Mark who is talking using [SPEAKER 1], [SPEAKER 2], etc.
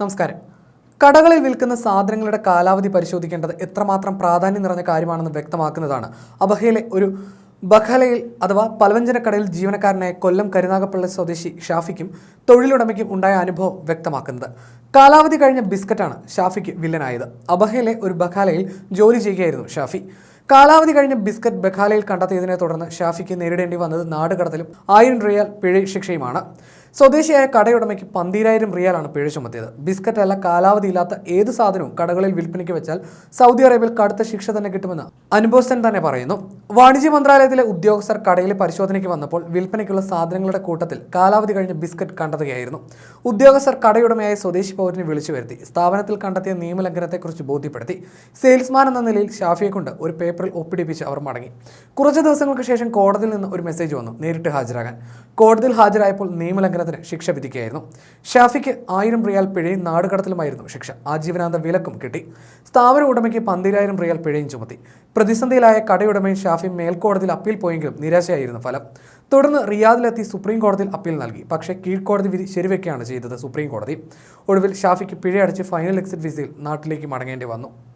[SPEAKER 1] നമസ്കാരം. കടകളിൽ വിൽക്കുന്ന സാധനങ്ങളുടെ കാലാവധി പരിശോധിക്കേണ്ടത് എത്രമാത്രം പ്രാധാന്യം നിറഞ്ഞ കാര്യമാണെന്ന് വ്യക്തമാക്കുന്നതാണ്. അബഹയിലെ ഒരു ബഖലയിൽ അഥവാ പലവ്യഞ്ജനക്കടയിൽ ജീവനക്കാരനായ കൊല്ലം കരുനാഗപ്പള്ളി സ്വദേശി ഷാഫിക്കും തൊഴിലുടമയ്ക്കും ഉണ്ടായ അനുഭവം വ്യക്തമാക്കുന്നത്. കാലാവധി കഴിഞ്ഞ ബിസ്ക്കറ്റാണ് ഷാഫിക്ക് വില്ലനായത്. അബഹയിലെ ഒരു ബഖാലയിൽ ജോലി ചെയ്യുകയായിരുന്നു ഷാഫി. കാലാവധി കഴിഞ്ഞ ബിസ്ക്കറ്റ് ബഖാലയിൽ കണ്ടെത്തിയതിനെ തുടർന്ന് ഷാഫിക്ക് നേരിടേണ്ടി വന്നത് നാടുകടത്തിലും ആയിരം റിയാൽ പിഴ ശിക്ഷയുമാണ്. സ്വദേശിയായ കടയുടമയ്ക്ക് പന്തിരായിരം റിയാലാണ് പിഴ ചുമത്തിയത്. ബിസ്ക്കറ്റ് അല്ല കാലാവധിയില്ലാത്ത ഏത് സാധനവും കടകളിൽ വിൽപ്പനയ്ക്ക് വെച്ചാൽ സൗദി അറേബ്യയിൽ കടുത്ത ശിക്ഷ തന്നെ കിട്ടുമെന്ന് അനുഭവസ്ഥൻ തന്നെ പറയുന്നു. വാണിജ്യ മന്ത്രാലയത്തിലെ ഉദ്യോഗസ്ഥർ കടയിലെ പരിശോധനയ്ക്ക് വന്നപ്പോൾ വിൽപ്പനയ്ക്കുള്ള സാധനങ്ങളുടെ കൂട്ടത്തിൽ കാലാവധി കഴിഞ്ഞ ബിസ്ക്കറ്റ് കണ്ടെത്തുകയായിരുന്നു ഉദ്യോഗസ്ഥർ കടയുടമയായ സ്വദേശി പൗരനെ വിളിച്ചു വരുത്തി. സ്ഥാപനത്തിൽ കണ്ടെത്തിയ നിയമലംഘനത്തെക്കുറിച്ച് ബോധ്യപ്പെടുത്തി. സെയിൽസ്മാൻ എന്ന നിലയിൽ ഷാഫിയെ കൊണ്ട് ഒരു പേപ്പറിൽ ഒപ്പിടിപ്പിച്ച് അവർ മടങ്ങി. കുറച്ച് ദിവസങ്ങൾക്ക് ശേഷം കോടതിയിൽ നിന്ന് ഒരു മെസ്സേജ് വന്നു. നേരിട്ട് ഹാജരാകാൻ. കോടതിയിൽ ഹാജരായപ്പോൾ നിയമലംഘനത്തിന് ശിക്ഷ വിധിക്കുകയായിരുന്നു. ഷാഫിക്ക് ആയിരം റിയാൽ പിഴയും നാടുകടത്തലുമായിരുന്നു ശിക്ഷ. ആജീവനാന്ത വിലക്കും കിട്ടി. സ്ഥാപന ഉടമയ്ക്ക് പന്തിരായിരം റിയാൽ പിഴയും ചുമത്തി. പ്രതിസന്ധിയിലായ കടയുടമയും ഷാഫിയും മേൽക്കോടതിയിൽ അപ്പീൽ പോയെങ്കിലും നിരാശയായിരുന്നു ഫലം. തുടർന്ന് റിയാദിലെത്തി സുപ്രീം കോടതിയിൽ അപ്പീൽ നൽകി. പക്ഷേ കീഴ്ക്കോടതി വിധി ശരിവെക്കുകയാണ് ചെയ്തത് സുപ്രീം കോടതി. ഒടുവിൽ ഷാഫിക്ക് പിഴയടച്ച് ഫൈനൽ എക്സിറ്റ് വിസയിൽ നാട്ടിലേക്ക് മടങ്ങേണ്ടി വന്നു.